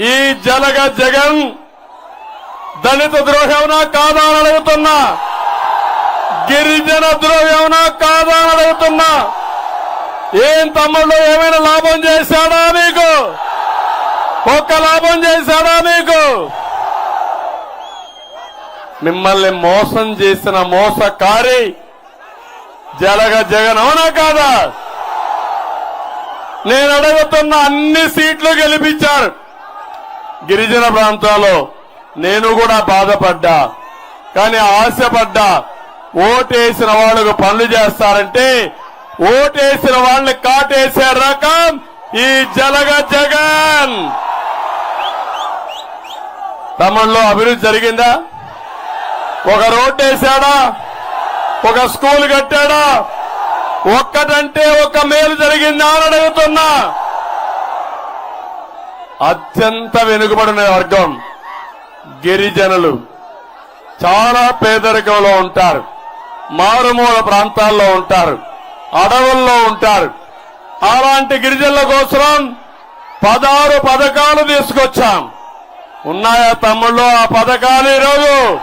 ఈ జలగ జగన్ దళిత ద్రోహేమనా కాదా అని అడుగుతున్నా గిరిజన ద్రోహేమనా కాదా అని అడుగుతున్నా ఏం తమ్ముళ్ళు ఏమైనా లాభం చేశాడా మీకు? ఒక్క లాభం చేశాడా మీకు? మిమ్మల్ని మోసం చేసిన మోసకారి జలగ జగన్ అవునా కాదా? నేను అడుగుతున్న అన్ని సీట్లు గెలిపించారు. గిరిజన ప్రాంతాల్లో నేను కూడా బాధపడ్డా. కానీ ఆశపడ్డా. ఓటేసిన వాళ్ళకు పనులు చేస్తారంటే ఓటేసిన వాళ్ళని కాటేసే రకం ఈ జలగ జగన్. తమిళలో అభివృద్ధి జరిగిందా? ఒక రోడ్డు వేశాడా? ఒక స్కూల్ కట్టాడా? ఒక్కటంటే ఒక మేలు జరిగిందా అని అడుగుతున్నా. అత్యంత వెనుకబడిన వర్గం గిరిజనులు. చాలా పేదరికంలో ఉంటారు. మారుమూల ప్రాంతాల్లో ఉంటారు. అడవుల్లో ఉంటారు. అలాంటి గిరిజనుల కోసం పదహారు పథకాలు తీసుకొచ్చాం. ఉన్నాయా తమ్ముళ్ళు ఆ పథకాలు ఈరోజు?